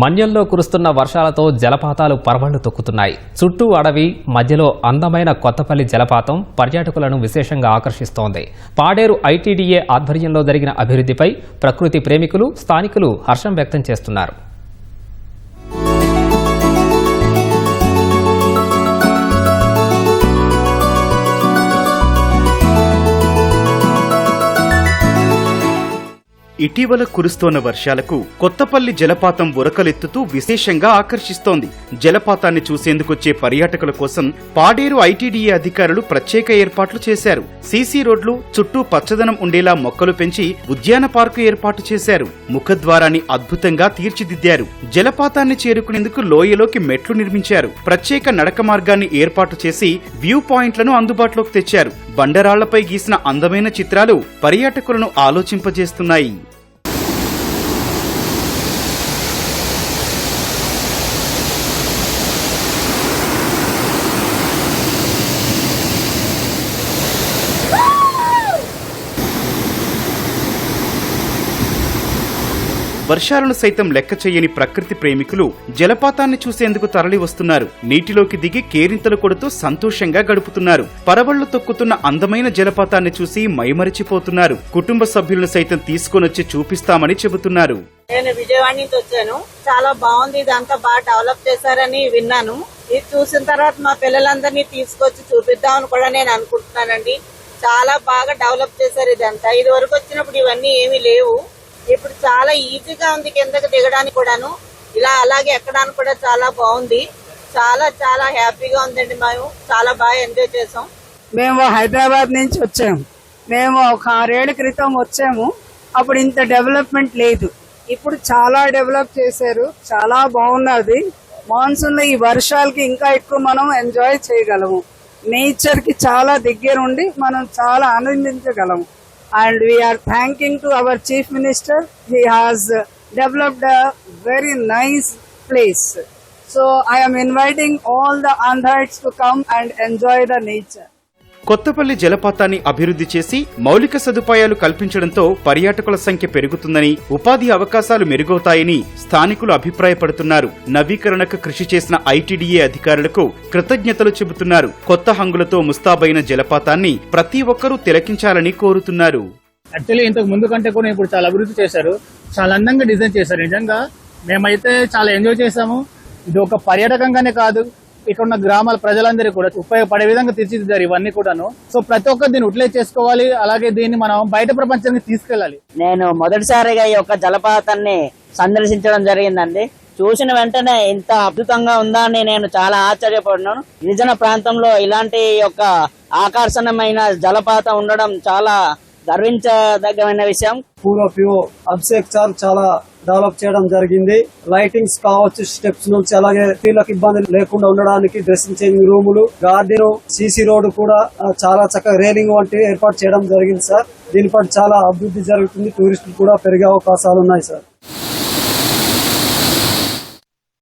మన్యంలో కురుస్తున్న వర్షాలతో జలపాతాలు పరవళ్ళు తొక్కుతున్నాయి. చుట్టూ అడవి మధ్యలో అందమైన కొత్తపల్లి జలపాతం పర్యాటకులను విశేషంగా ఆకర్షిస్తోంది. పాడేరు ఐటీడీఏ ఆధ్వర్యంలో జరిగిన అభివృద్ధిపై ప్రకృతి ప్రేమికులు స్థానికులు హర్షం వ్యక్తం చేస్తున్నారు. ఇటీవల కురుస్తోన్న వర్షాలకు కొత్తపల్లి జలపాతం ఉరకలెత్తుతూ విశేషంగా ఆకర్షిస్తోంది. జలపాతాన్ని చూసేందుకొచ్చే పర్యాటకుల కోసం పాడేరు ఐటీడీఏ అధికారులు ప్రత్యేక ఏర్పాట్లు చేశారు. సీసీ రోడ్లు చుట్టూ పచ్చదనం ఉండేలా మొక్కలు పెంచి ఉద్యాన పార్కు ఏర్పాటు చేశారు. ముఖద్వారాన్ని అద్భుతంగా తీర్చిదిద్దారు. జలపాతాన్ని చేరుకునేందుకు లోయలోకి మెట్లు నిర్మించారు. ప్రత్యేక నడక మార్గాన్ని ఏర్పాటు చేసి వ్యూ పాయింట్లను అందుబాటులోకి తెచ్చారు. బండరాళ్ళపై గీసిన అందమైన చిత్రాలు పర్యాటకులను ఆలోచింపజేస్తున్నాయి. వర్షాలను సైతం లెక్క చేయని ప్రకృతి ప్రేమికులు జలపాతాన్ని చూసేందుకు తరలి వస్తున్నారు నీటిలోకి దిగి కేరింతలు కొడుతూ సంతోషంగా గడుపుతున్నారు. పరవళ్ళు తొక్కుతున్న అందమైన జలపాతాన్ని చూసి మైమరిచిపోతున్నారు. కుటుంబ సభ్యులను సైతం తీసుకొనొచ్చి చూపిస్తామని చెబుతున్నారు. నేను విజయవాడ నుంచి వచ్చాను. చాలా బాగుంది. ఇదంతా బాగా డెవలప్ చేశారని విన్నాను. ఇది చూసిన తర్వాత మా పిల్లలందరినీ తీసుకొచ్చి చూపిద్దామని కూడా నేను అనుకుంటున్నానండి. చాలా బాగా డెవలప్ చేశారు ఇదంతా. ఇది వరకు వచ్చినప్పుడు ఇవన్నీ ఏమీ లేవు. ఇప్పుడు చాలా ఈజీగా ఉంది కిందకి దిగడానికి కూడాను. ఇలా అలాగే ఎక్కడానికి కూడా చాలా బాగుంది. చాలా చాలా హ్యాపీగా ఉందండి మేము. చాలా బాగా ఎంజాయ్ చేసాం. మేము హైదరాబాద్ నుంచి వచ్చాము మేము ఒక ఆరేళ్ళ క్రితం వచ్చాము. అప్పుడు ఇంత డెవలప్మెంట్ లేదు. ఇప్పుడు చాలా డెవలప్ చేశారు. చాలా బాగున్నది. మాన్సూన్లో ఈ వర్షాలకి ఇంకా ఎక్కువ మనం ఎంజాయ్ చేయగలము. నేచర్కి చాలా దగ్గర ఉండి మనం చాలా ఆనందించగలము. and we are thanking to our chief minister. He has uh, developed a very nice place. So I am inviting all the Andhrites to come and enjoy the nature. Kothapalli జలపాతాన్ని అభివృద్ధి చేసి మౌలిక సదుపాయాలు కల్పించడంతో పర్యాటకుల సంఖ్య పెరుగుతుందని ఉపాధి అవకాశాలు మెరుగవుతాయని స్థానికులు అభిప్రాయపడుతున్నారు. నవీకరణకు కృషి చేసిన ఐటీడీఏ అధికారులకు కృతజ్ఞతలు చెబుతున్నారు. కొత్త హంగులతో ముస్తాబైన జలపాతాన్ని ప్రతి ఒక్కరూ తిలకించాలని కోరుతున్నారు. యాక్చువల్లీ ఇంతకు ముందు కంటే కూడా ఇప్పుడు చాలా అభివృద్ధి చేశారు. చాలా అందంగా డిజైన్ చేశారు. నిజంగా మేమైతే చాలా ఎంజాయ్ చేశాము. ఇది ఒక పర్యాటకంగానే కాదు. ఇక్కడ ఉన్న గ్రామాల ప్రజలందరికీ కూడా ఉపయోగపడే విధంగా తీర్చిదిద్దారు ఇవన్నీ కూడాను. సో ప్రతి ఒక్కరు దీన్ని యూటిలైజ్ చేసుకోవాలి అలాగే దీన్ని మనం బయట ప్రపంచానికి తీసుకెళ్ళాలి. నేను మొదటిసారిగా ఈ యొక్క జలపాతాన్ని సందర్శించడం జరిగిందండి. చూసిన వెంటనే ఇంత అద్భుతంగా ఉందా అని నేను చాలా ఆశ్చర్యపడినాను. గిరిజన ప్రాంతంలో ఇలాంటి యొక్క ఆకర్షణమైన జలపాతం ఉండడం చాలా గర్వించదగ్గమైన విషయం. పూర్ ఆఫ్ వ్యూ సార్ చాలా డెవలప్ చేయడం జరిగింది. లైటింగ్స్ కావచ్చు స్టెప్స్ నుంచి అలాగే స్త్రీలకు ఇబ్బంది లేకుండా ఉండడానికి డ్రెస్సింగ్ చేంజింగ్ రూములు గార్డెన్ సీసీ రోడ్ కూడా చాలా చక్కగా రేలింగ్ వంటివి ఏర్పాటు చేయడం జరిగింది సార్ దీనిపై చాలా అభివృద్ధి జరుగుతుంది. టూరిస్టులు కూడా పెరిగే అవకాశాలు ఉన్నాయి సార్